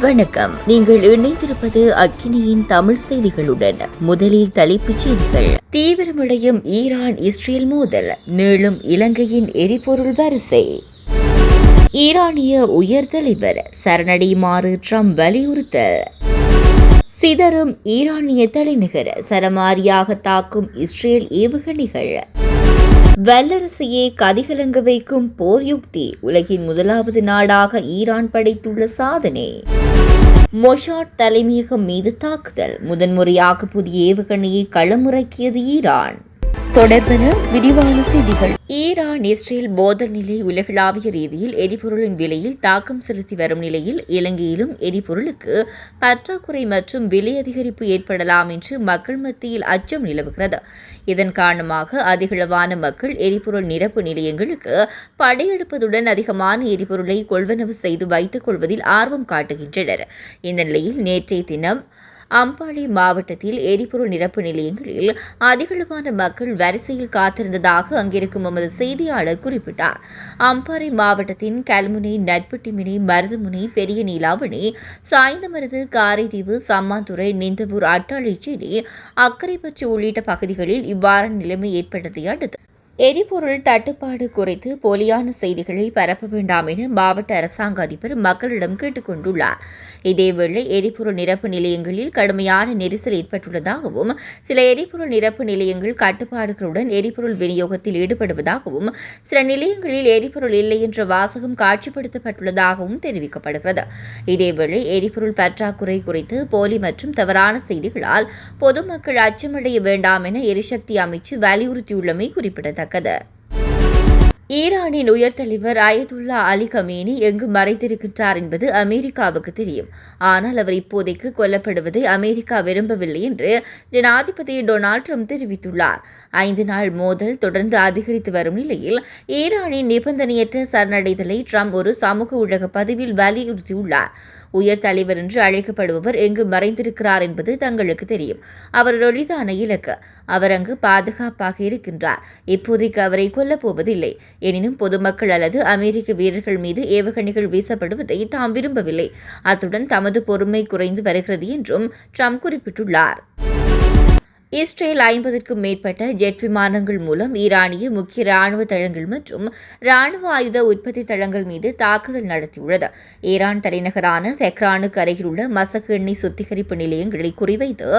வணக்கம். நீங்கள் இணைந்திருப்பது அக்கினியின் தமிழ் செய்திகளுடன். முதலில் தலைப்புச் செய்திகள். தீவிரமடையும் ஈரான் இஸ்ரேல் மோதல். நீளும் இலங்கையின் எரிபொருள் வரிசை. ஈரானிய உயர் தலைவர் சரணடையுமாறு ட்ரம்ப் வலியுறுத்தல். சிதறும் ஈரானிய தலைநகர் சரமாரியாக தாக்கும் இஸ்ரேல் ஏவுகணைகள். வல்லரசையே கதிகலங்க வைக்கும் போர் யுக்தி உலகின் முதலாவது நாடாக ஈரான் படைத்துள்ள சாதனை. மொஷாட் தலைமையகம் மீது தாக்குதல். முதன்முறையாக புதிய ஏவுகணையை களமிறக்கியது ஈரான். தொடர்பென விரிவான செய்திகள். ஈரான் இஸ்ரேல் மோதல் நிலை உலகளாவிய ரீதியில் எரிபொருளின் விலையில் தாக்கம் செலுத்தி வரும் நிலையில் இலங்கையிலும் எரிபொருளுக்கு பற்றாக்குறை மற்றும் விலை அதிகரிப்பு ஏற்படலாம் என்று மக்கள் மத்தியில் அச்சம் நிலவுகிறது. இதன் காரணமாக அதிகளவான மக்கள் எரிபொருள் நிரப்பு நிலையங்களுக்கு படையெடுப்பதுடன் அதிகமான எரிபொருளை கொள்வனவு செய்து வைத்துக் கொள்வதில் ஆர்வம் காட்டுகின்றனர். இந்த நிலையில் நேற்றைய தினம் அம்பாளை மாவட்டத்தில் எரிபொருள் நிரப்பு நிலையங்களில் அதிகளவான மக்கள் வரிசையில் காத்திருந்ததாக அங்கிருக்கும் எமது செய்தியாளர் குறிப்பிட்டார். அம்பாறை மாவட்டத்தின் கல்முனை நட்புட்டிமினை மருதுமுனை பெரிய நீலாவணி சாய்ந்தமருது காரைதீவு சம்மாந்துறை நிந்தவூர் அட்டாளிச்சேரி அக்கரைப்பற்று உள்ளிட்ட பகுதிகளில் இவ்வாறான நிலைமை ஏற்பட்டதை அடுத்து எரிபொருள் தட்டுப்பாடு குறித்து போலியான செய்திகளை பரப்ப வேண்டாம் என மாவட்ட அரசாங்க அதிபர் மக்களிடம் கேட்டுக் கொண்டுள்ளார். இதேவேளை எரிபொருள் நிரப்பு நிலையங்களில் கடுமையான நெரிசல் ஏற்பட்டுள்ளதாகவும் சில எரிபொருள் நிரப்பு நிலையங்கள் கட்டுப்பாடுகளுடன் எரிபொருள் விநியோகத்தில் ஈடுபடுவதாகவும் சில நிலையங்களில் எரிபொருள் இல்லை என்ற வாசகம் காட்சிப்படுத்தப்பட்டுள்ளதாகவும் தெரிவிக்கப்படுகிறது. இதேவேளை எரிபொருள் பற்றாக்குறை குறித்து போலி மற்றும் தவறான செய்திகளால் பொதுமக்கள் அச்சமடைய வேண்டாம் என எரிசக்தி அமைச்சு வலியுறுத்தியுள்ளமை குறிப்பிடத்தக்கது. குறிப்பிடத்தக்கது ஈரானின் உயர் தலைவர் அயதுல்லா அலி கமேனி எங்கு மறைந்திருக்கின்றார் என்பது அமெரிக்காவுக்கு தெரியும். ஆனால் அவர் இப்போதைக்கு கொல்லப்படுவதை அமெரிக்கா விரும்பவில்லை என்று ஜனாதிபதி டொனால்ட் ட்ரம்ப் தெரிவித்துள்ளார். ஐந்து நாள் மோதல் தொடர்ந்து அதிகரித்து வரும் நிலையில் ஈரானின் நிபந்தனையற்ற சரணடைதலை ட்ரம்ப் ஒரு சமூக ஊடக பதிவில் வலியுறுத்தியுள்ளார். உயர் தலைவர் என்று அழைக்கப்படுபவர் எங்கு மறைந்திருக்கிறார் என்பது தங்களுக்கு தெரியும். அவர் எளிதான இலக்கு. அவர் அங்கு பாதுகாப்பாக இருக்கின்றார். இப்போதைக்கு அவரை கொல்லப் போவதில்லை. எனினும் பொதுமக்கள் அல்லது அமெரிக்க வீரர்கள் மீது ஏவுகணைகள் வீசப்படுவதை தாம் விரும்பவில்லை. அத்துடன் தமது பொறுமை குறைந்து வருகிறது என்றும் ட்ரம்ப் குறிப்பிட்டுள்ளார். இஸ்ரேல் ஐம்பதுக்கும் மேற்பட்ட ஜெட் விமானங்கள் மூலம் ஈரானிய முக்கிய ராணுவ தளங்கள் மற்றும் ராணுவ ஆயுத உற்பத்தி தளங்கள் மீது தாக்குதல் நடத்தியுள்ளது. ஈரான் தலைநகரான செக்ரானுக்கு அருகில் உள்ள மசகு எண்ணெய் சுத்திகரிப்பு நிலையங்களை குறிவைத்து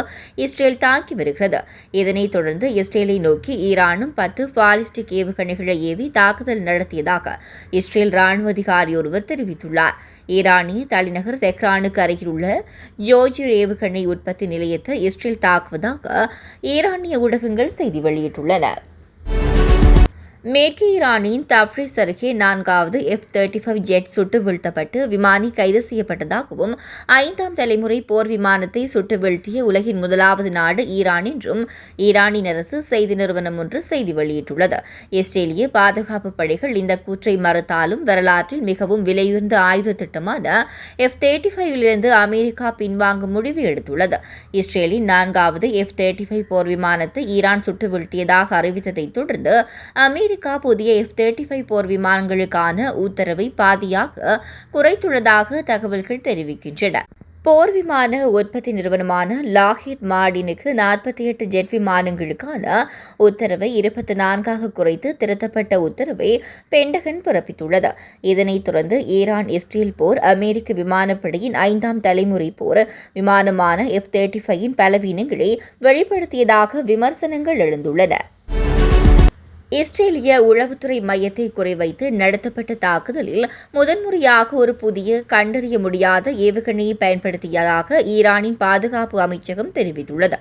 இஸ்ரேல் தாக்கி வருகிறது. இதனைத் தொடர்ந்து இஸ்ரேலை நோக்கி ஈரானும் பத்து பாலிஸ்டிக் ஏவுகணைகளை ஏவி தாக்குதல் நடத்தியதாக இஸ்ரேல் ராணுவ அதிகாரி ஒருவர் தெரிவித்துள்ளார். ஈரானிய தலைநகர் தெஹ்ரானுக்கு அருகில் உள்ள ஜோஜி ஏவுகணை உற்பத்தி நிலையத்தை இஸ்ரேல் தாக்குவதாக ஈரானிய ஊடகங்கள் செய்தி வெளியிட்டுள்ளன. மேற்கு ஈரானின் தப்ரிஸ் அருகே நான்காவது எஃப் தேர்ட்டி ஃபைவ் ஜெட் சுட்டு வீழ்த்தப்பட்டு விமானி கைது செய்யப்பட்டதாகவும் ஐந்தாம் தலைமுறை போர் விமானத்தை சுட்டு வீழ்த்திய உலகின் முதலாவது நாடு ஈரான் என்றும் ஈரானின் அரசு செய்தி நிறுவனம் ஒன்று செய்தி வெளியிட்டுள்ளது. இஸ்ரேலிய பாதுகாப்பு படைகள் இந்த கூற்றை மறுத்தாலும் வரலாற்றில் மிகவும் விலையுயர்ந்த ஆயுத திட்டமான எஃப் தேர்ட்டி ஃபைவிலிருந்து அமெரிக்கா பின்வாங்கும் முடிவு எடுத்துள்ளது. இஸ்ரேலின் நான்காவது எஃப் தேர்ட்டி ஃபைவ் போர் விமானத்தை ஈரான் சுட்டு வீழ்த்தியதாக அறிவித்ததைத் தொடர்ந்து அமெரிக்க அமெரிக்கா புதிய எஃப் தேர்ட்டி ஃபைவ் போர் விமானங்களுக்கான உத்தரவை பாதியாக குறைத்துள்ளதாக தகவல்கள் தெரிவிக்கின்றன. போர் விமான உற்பத்தி நிறுவனமான லாஹிட் மார்டினுக்கு நாற்பத்தி எட்டு ஜெட் விமானங்களுக்கான உத்தரவை இருபத்தி நான்காக குறைத்து திருத்தப்பட்ட உத்தரவை பெண்டகன் பிறப்பித்துள்ளது. இதனைத் தொடர்ந்து ஈரான் இஸ்ரேல் போர் அமெரிக்க விமானப்படையின் ஐந்தாம் தலைமுறை போர் விமானமான எஃப் தேர்ட்டி ஃபைவின் பலவீனங்களை வெளிப்படுத்தியதாக விமர்சனங்கள் எழுந்துள்ளன. இஸ்ரேலிய உளவுத்துறை மையத்தை குறிவைத்து நடத்தப்பட்ட தாக்குதலில் முதன்முறையாக ஒரு புதிய கண்டறிய முடியாத ஏவுகணையை பயன்படுத்தியதாக ஈரானின் பாதுகாப்பு அமைச்சகம் தெரிவித்துள்ளது.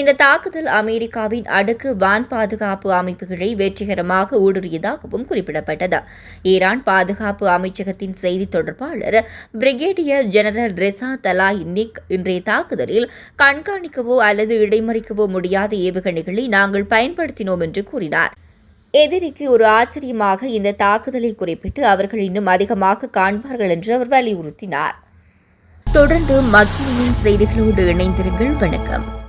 இந்த தாக்குதல் அமெரிக்காவின் அடுக்கு வான் பாதுகாப்பு அமைப்புகளை வெற்றிகரமாக ஊடுருவியதாகவும் குறிப்பிடப்பட்டது. ஈரான் பாதுகாப்பு அமைச்சகத்தின் செய்தி தொடர்பாளர் brigadier general Reza Talai Nik இன்றைய தாக்குதலில் கண்காணிக்கவோ அல்லது இடைமறிக்கவோ முடியாத ஏவுகணைகளை நாங்கள் பயன்படுத்தினோம் என்று கூறினார். எதிரிக்கு ஒரு ஆச்சரியமாக இந்த தாக்குதலை குறிப்பிட்டு அவர்கள் இன்னும் அதிகமாக காண்பார்கள் என்று அவர் வலியுறுத்தினார். தொடர்ந்து மக்களின் செய்திகளோடு இணைந்திருங்கள். வணக்கம்.